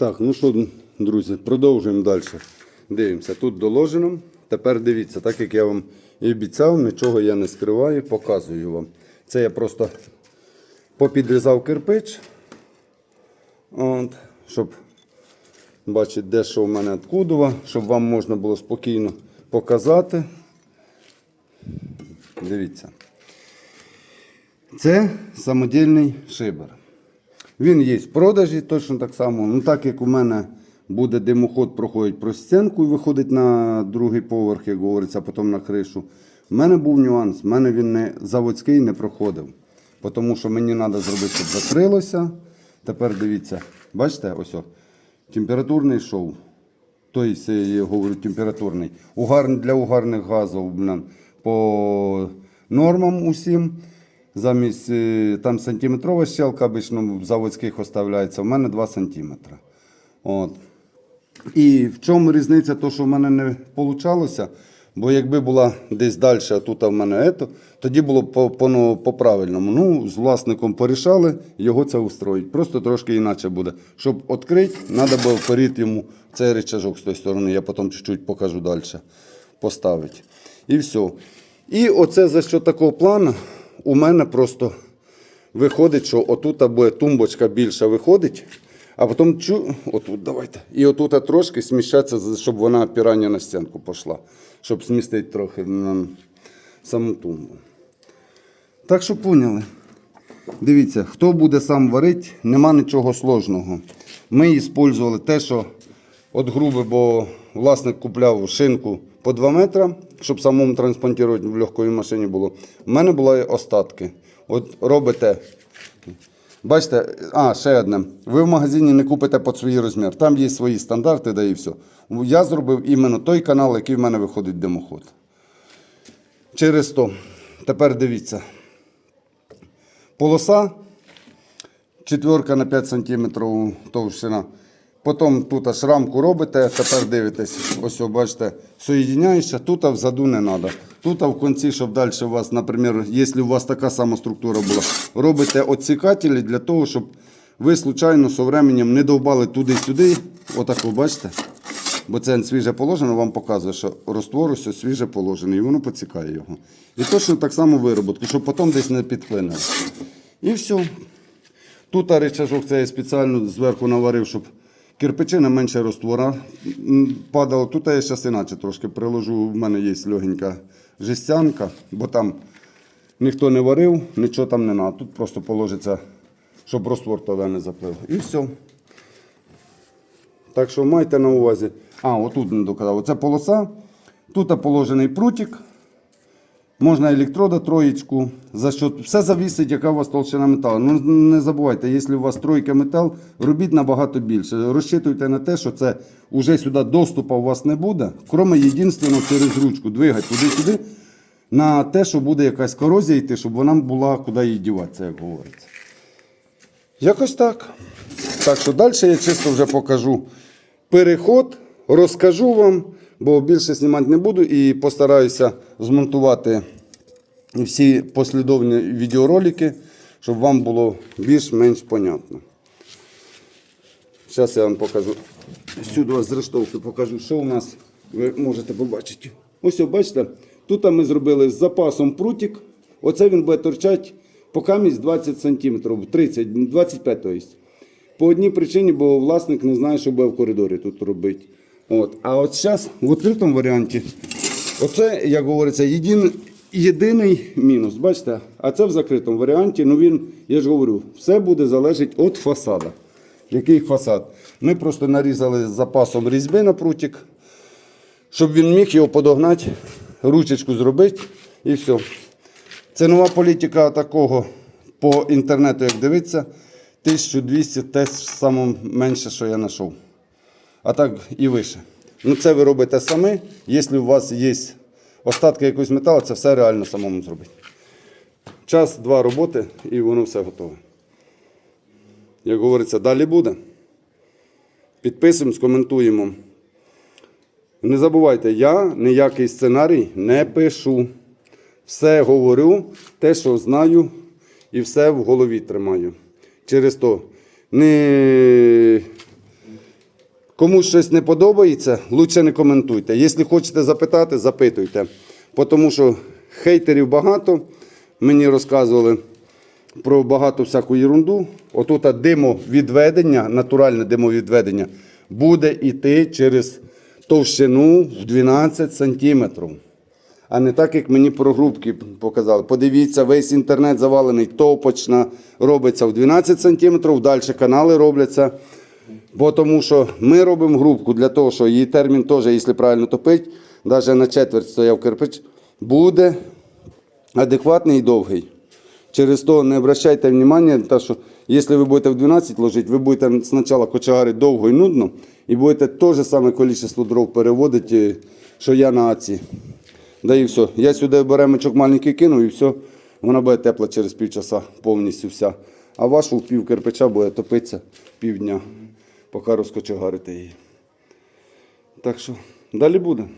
Так, ну що, друзі, продовжуємо далі. Дивимося, тут доложено. Тепер дивіться, так як я вам і обіцяв, нічого я не скриваю, показую вам. Це я просто попідрізав кирпич, от, щоб бачити, де що в мене откудова, щоб вам можна було спокійно показати. Дивіться. Це самодільний шибер. Він є в продажі точно так само. Ну, так як у мене буде димоход, проходить про стінку і виходить на другий поверх, як говориться, а потім на кришу. У мене був нюанс. У мене він не заводський не проходив. Тому що мені треба зробити, щоб закрилося. Тепер дивіться, бачите, ось о, температурний шов. Тобто, я говорю, температурний. Угар, для угарних газів блин, по нормам усім. Замість е, там сантиметрова щелка обично в заводських оставляється, у мене 2 сантиметри. От. І в чому різниця, то, що в мене не вийшло, бо якби була десь далі, а тут в мене ето, тоді було б ну, по-правильному. Ну, з власником порішали, його це устроїть. Просто трошки інакше буде. Щоб відкрити, треба було вперед йому цей рычажок з тої сторони, я потім чуть-чуть покажу далі, поставити. І все. І оце за що такого плану у мене просто виходить, що отут буде тумбочка більша виходить, а потім чу, отут давайте. І отут трошки сміщатися, щоб вона опирання на стінку пішла, щоб змістити трохи на саму тумбу. Так що поняли. Дивіться, хто буде сам варити, нема нічого сложного. Ми використовували те, що от грубе, бо власник купляв шинку по 2 метри, щоб самому транспортувати в легкій машині було. У мене були остатки. От робите. Бачите, а, ще одне. Ви в магазині не купите під свій розмір. Там є свої стандарти, да і все. Я зробив іменно той канал, який в мене виходить димоход. Через то. Тепер дивіться. Полоса четверка на 5 см товщина. Потім тут аж рамку робите, тепер дивитесь, ось бачите, соєдиняєшся, тут взаду не треба. Тут в кінці, щоб далі у вас, наприклад, якщо у вас така сама структура була, робите відсікателі для того, щоб ви случайно з временем не довбали туди-сюди. Отак, ви бачите? Бо це свіже положено, вам показує, що роствор ось свіже положений, і воно поцікає його. І точно так само вироботку, щоб потім десь не підклинило. І все. Тут речажок це я спеціально зверху наварив, щоб кирпичина менше роствора падало. Тут я зараз іначе трошки приложу. В мене є легенька жестянка, бо там ніхто не варив, нічого там не треба. Тут просто положиться, щоб роствор туди не заплив. І все. Так що майте на увазі. А, отут не доказав. Оце полоса. Тут положений прутик. Можна електрода троєчку. За що все завісить, яка у вас толщина металу. Ну не забувайте, якщо у вас тройка метал, робіть набагато більше. Розчитуйте на те, що це вже сюди доступу у вас не буде, крім єдинственно через ручку. Двигать туди-сюди на те, що буде якась корозія йти, щоб вона була куди її діватися, як говориться. Якось так. Так що далі я чисто вже покажу переход, розкажу вам, бо більше знімати не буду і постараюся змонтувати всі послідовні відеоролики, щоб вам було більш-менш понятно. Зараз я вам покажу. Сюди з рештовки покажу, що у нас ви можете побачити. Ось, бачите, тут ми зробили з запасом прутик. Оце він буде торчати по камість 20 см, 30, 25 тобто. По одній причині, бо власник не знає, що буде в коридорі тут робити. От. А от зараз в відкритому варіанті, оце, як говориться, єдин, єдиний мінус. Бачите? А це в закритому варіанті, ну він, я ж говорю, все буде залежати від фасада. Який фасад? Ми просто нарізали запасом різьби на прутик, щоб він міг його подогнати, ручечку зробити і все. Це нова політика такого по інтернету, як дивиться, 1200 те саме менше, що я знайшов. А так і вище. Ну це ви робите самі. Якщо у вас є остатки якогось металу, це все реально самому зробити. Час, два роботи і воно все готове. Як говориться, далі буде. Підписуємо, коментуємо. Не забувайте, я ніякий сценарій не пишу. Все говорю, те, що знаю, і все в голові тримаю. Через то не Комусь щось не подобається, лучше не коментуйте. Якщо хочете запитати, запитуйте. Тому що хейтерів багато. Мені розказували про багато всяку ерунду. Отут димовідведення, натуральне димовідведення, буде йти через товщину в 12 сантиметрів. А не так, як мені про грубки показали. Подивіться, весь інтернет завалений топочна, робиться в 12 сантиметрів, далі канали робляться. Бо тому що ми робимо грубку для того, що її термін теж, якщо правильно топить, навіть на четверть стояв кирпич, буде адекватний і довгий. Через то не обращайте внимання, що якщо ви будете в 12 ложити, ви будете спочатку кочегарити довго і нудно, і будете те ж саме кількість дров переводити, що я на аці. Да і все. Я сюди беремочок маленький кину і все, вона буде тепла через півчаса повністю вся. А вашу пів кирпича буде топитися півдня, поки розкочегарити її. Так що далі буде.